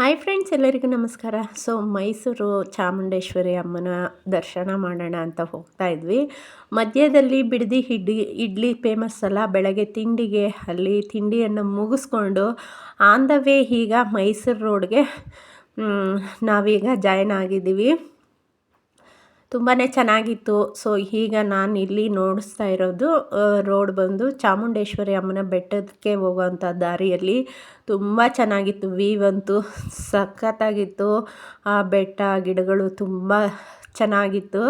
Hi friends ಎಲ್ಲರಿಗೂ ನಮಸ್ಕಾರ. So Mysuru Chamundeshwari ಅಮ್ಮನ ದರ್ಶನ ಮಾಡೋಣ ಅಂತ ಹೋಗ್ತಾ ಇದ್ವಿ. ಮಧ್ಯದಲ್ಲಿ ಬಿಡದಿ ಇಡ್ಲಿ ಇಡ್ಲಿ ಫೇಮಸ್ ಅಲ್ಲ. ಬೆಳಗ್ಗೆ ತಿಂಡಿಗೆ ಅಲ್ಲಿ ತಿಂಡಿಯನ್ನು ಮುಗಿಸ್ಕೊಂಡು ಆನ್ ದ ವೇ ಈಗ ಮೈಸೂರು ರೋಡ್ಗೆ ನಾವೀಗ ಜಾಯ್ನ್ ಆಗಿದ್ದೀವಿ. ತುಂಬಾ ಚೆನ್ನಾಗಿತ್ತು. ಸೊ ಈಗ ನಾನು ಇಲ್ಲಿ ನೋಡಿಸ್ತಾ ಇರೋದು ರೋಡ್ ಬಂದು ಚಾಮುಂಡೇಶ್ವರಿ ಅಮ್ಮನ ಬೆಟ್ಟಕ್ಕೆ ಹೋಗುವಂಥ ದಾರಿಯಲ್ಲಿ. ತುಂಬ ಚೆನ್ನಾಗಿತ್ತು. ವೀವ್ ಅಂತೂ ಸಖತ್ತಾಗಿತ್ತು. ಆ ಬೆಟ್ಟ, ಗಿಡಗಳು ತುಂಬ ಚೆನ್ನಾಗಿತ್ತು.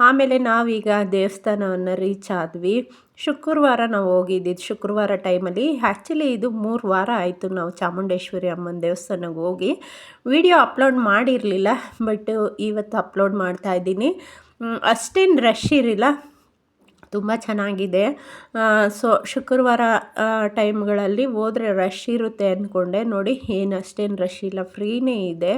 ಆಮೇಲೆ ನಾವೀಗ ದೇವಸ್ಥಾನವನ್ನು ರೀಚ್ ಆದ್ವಿ. ಶುಕ್ರವಾರ ನಾವು ಹೋಗಿದ್ದಿದ್ದು ಶುಕ್ರವಾರ ಟೈಮಲ್ಲಿ ಆ್ಯಕ್ಚುಲಿ ಇದು ಮೂರು ವಾರ ಆಯಿತು ನಾವು ಚಾಮುಂಡೇಶ್ವರಿ ಅಮ್ಮನ ದೇವಸ್ಥಾನಕ್ಕೆ ಹೋಗಿ. ವಿಡಿಯೋ ಅಪ್ಲೋಡ್ ಮಾಡಿರಲಿಲ್ಲ ಬಟ್ ಇವತ್ತು ಅಪ್ಲೋಡ್ ಮಾಡ್ತಾ ಇದ್ದೀನಿ. ಅಷ್ಟೇನು ರಶ್ ಇರಲಿಲ್ಲ. ತುಂಬ ಚೆನ್ನಾಗಿದೆ. ಸೊ ಶುಕ್ರವಾರ ಟೈಮ್ಗಳಲ್ಲಿ ಹೋದರೆ ರಶ್ ಇರುತ್ತೆ ಅಂದ್ಕೊಂಡೆ ನೋಡಿ, ಏನು ಅಷ್ಟೇನು ರಶ್ ಇಲ್ಲ ಫ್ರೀನೇ ಇದೆ.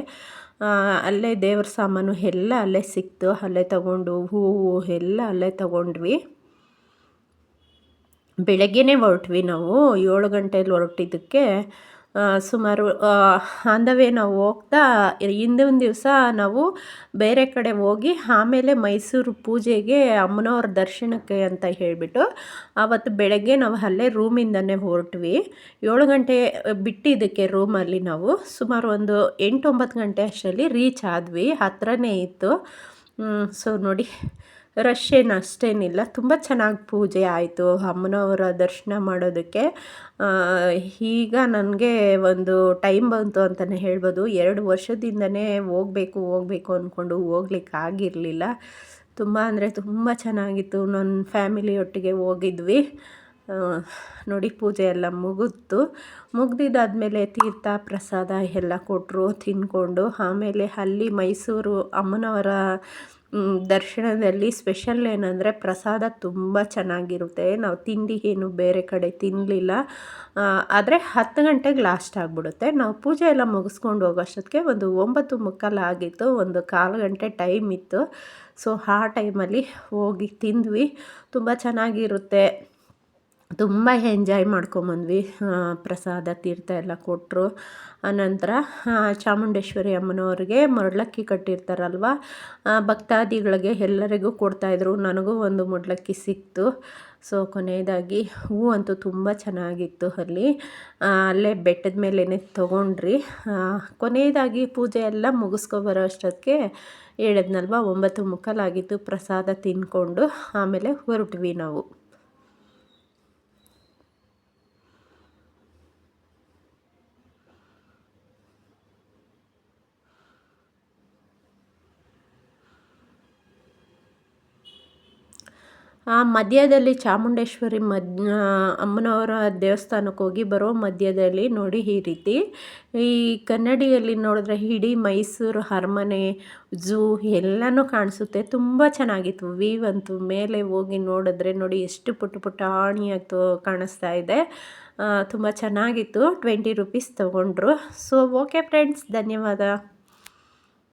ಅಲ್ಲೇ ದೇವ್ರ ಸಾಮಾನು ಎಲ್ಲ ಅಲ್ಲೇ ಸಿಕ್ತು, ಅಲ್ಲೇ ತಗೊಂಡು ಹೂವು ಎಲ್ಲ ಅಲ್ಲೇ ತಗೊಂಡ್ವಿ. ಬೆಳಗ್ಗೆನೇ ಹೊರಟ್ವಿ ನಾವು, ಏಳು ಗಂಟೆಯಲ್ಲಿ ಹೊರಟಿದ್ದಕ್ಕೆ ಸುಮಾರು ಆನ್ ದ ವೇ ನಾವು ಹೋಗ್ತಾ ಹಿಂದಿನ ದಿವಸ ನಾವು ಬೇರೆ ಕಡೆ ಹೋಗಿ ಆಮೇಲೆ ಮೈಸೂರು ಪೂಜೆಗೆ ಅಮ್ಮನವ್ರ ದರ್ಶನಕ್ಕೆ ಅಂತ ಹೇಳಿಬಿಟ್ಟು ಆವತ್ತು ಬೆಳಗ್ಗೆ ನಾವು ಅಲ್ಲೇ ರೂಮಿಂದನೇ ಹೊರಟ್ವಿ. ಏಳು ಗಂಟೆ ಬಿಟ್ಟಿದ್ದಕ್ಕೆ ರೂಮಲ್ಲಿ ನಾವು ಸುಮಾರು ಒಂದು ಎಂಟು ಒಂಬತ್ತು ಗಂಟೆ ಅಷ್ಟರಲ್ಲಿ ರೀಚ್ ಆದ್ವಿ. ಹತ್ರನೇ ಇತ್ತು. ಸೊ ನೋಡಿ ರಶ್ ಏನು ಅಷ್ಟೇನಿಲ್ಲ. ತುಂಬ ಚೆನ್ನಾಗಿ ಪೂಜೆ ಆಯಿತು. ಅಮ್ಮನವರ ದರ್ಶನ ಮಾಡೋದಕ್ಕೆ. ಈಗ ನನಗೆ ಒಂದು ಟೈಮ್ ಬಂತು ಅಂತಲೇ ಹೇಳ್ಬೋದು. ಎರಡು ವರ್ಷದಿಂದನೇ ಹೋಗಬೇಕು ಹೋಗಬೇಕು ಅಂದ್ಕೊಂಡು ಹೋಗ್ಲಿಕ್ಕೆ ಆಗಿರಲಿಲ್ಲ. ತುಂಬ ಅಂದರೆ ತುಂಬ ಚೆನ್ನಾಗಿತ್ತು. ನನ್ನ ಫ್ಯಾಮಿಲಿಯೊಟ್ಟಿಗೆ ಹೋಗಿದ್ವಿ. ನೋಡಿ ಪೂಜೆ ಎಲ್ಲ ಮುಗಿತು ಮುಗ್ದಿದ್ದಾದಮೇಲೆ ತೀರ್ಥ ಪ್ರಸಾದ ಎಲ್ಲ ಕೊಟ್ಟರು ತಿಂದ್ಕೊಂಡು. ಆಮೇಲೆ ಅಲ್ಲಿ ಮೈಸೂರು ಅಮ್ಮನವರ ದರ್ಶನದಲ್ಲಿ ಸ್ಪೆಷಲ್ ಏನಂದರೆ ಪ್ರಸಾದ ತುಂಬ ಚೆನ್ನಾಗಿರುತ್ತೆ. ನಾವು ತಿಂಡಿ ಏನು ಬೇರೆ ಕಡೆ ತಿನ್ನಲಿಲ್ಲ ಆದರೆ ಹತ್ತು ಗಂಟೆಗೆ ಲಾಸ್ಟ್ ಆಗಿಬಿಡುತ್ತೆ. ನಾವು ಪೂಜೆ ಎಲ್ಲ ಮುಗಿಸ್ಕೊಂಡು ಹೋಗೋಷ್ಟೊತ್ತಿಗೆ ಒಂದು ಒಂಬತ್ತು ಮುಕ್ಕಾಲು ಆಗಿತ್ತು. ಒಂದು ಕಾಲು ಗಂಟೆ ಟೈಮ್ ಇತ್ತು. ಸೊ ಆ ಟೈಮಲ್ಲಿ ಹೋಗಿ ತಿಂದ್ವಿ. ತುಂಬ ಚೆನ್ನಾಗಿರುತ್ತೆ. ತುಂಬ ಎಂಜಾಯ್ ಮಾಡ್ಕೊಂಬಂದ್ವಿ. ಪ್ರಸಾದ, ತೀರ್ಥ ಎಲ್ಲ ಕೊಟ್ಟರು ಆನಂತರ ಚಾಮುಂಡೇಶ್ವರಿ ಅಮ್ಮನವ್ರಿಗೆ ಮರಳಕ್ಕಿ ಕಟ್ಟಿರ್ತಾರಲ್ವ? ಭಕ್ತಾದಿಗಳಿಗೆ ಎಲ್ಲರಿಗೂ ಕೊಡ್ತಾಯಿದ್ರು ನನಗೂ ಒಂದು ಮರಳಕ್ಕಿ ಸಿಕ್ತು. ಸೊ ಕೊನೆಯದಾಗಿ ಹೂ ಅಂತೂ ತುಂಬ ಚೆನ್ನಾಗಿತ್ತು ಅಲ್ಲಿ. ಅಲ್ಲೇ ಬೆಟ್ಟದ ಮೇಲೇ ತೊಗೊಂಡ್ರಿ. ಕೊನೆಯದಾಗಿ ಪೂಜೆ ಎಲ್ಲ ಮುಗಿಸ್ಕೊಬರೋ ಅಷ್ಟೊತ್ತಿಗೆ ಹೇಳಿದ್ನಲ್ವ, ಒಂಬತ್ತು ಮುಕ್ಕಾಲಾಗಿತ್ತು ಪ್ರಸಾದ ತಿಂದ್ಕೊಂಡು ಆಮೇಲೆ ಹೊರಟ್ವಿ ನಾವು. ಆ ಮಧ್ಯದಲ್ಲಿ ಚಾಮುಂಡೇಶ್ವರಿ ಮದ್ ಅಮ್ಮನವರ ದೇವಸ್ಥಾನಕ್ಕೆ ಹೋಗಿ ಬರೋ ಮಧ್ಯದಲ್ಲಿ ನೋಡಿ ಈ ರೀತಿ. ಈ ಕನ್ನಡಿಯಲ್ಲಿ ನೋಡಿದ್ರೆ ಇಡೀ ಮೈಸೂರು, ಅರಮನೆ, ಝೂ ಎಲ್ಲನೂ ಕಾಣಿಸುತ್ತೆ. ತುಂಬ ಚೆನ್ನಾಗಿತ್ತು. ವೀವ್ ಅಂತೂ ಮೇಲೆ ಹೋಗಿ ನೋಡಿದ್ರೆ ನೋಡಿ ಎಷ್ಟು ಪುಟ್ಟ ಪುಟ್ಟ ಆಣಿಯಾಗಿ ಕಾಣಿಸ್ತಾ ಇದೆ. ತುಂಬ ಚೆನ್ನಾಗಿತ್ತು. ಟ್ವೆಂಟಿ ರುಪೀಸ್ ತೊಗೊಂಡ್ರು. ಸೊ, ಓಕೆ ಫ್ರೆಂಡ್ಸ್, ಧನ್ಯವಾದ.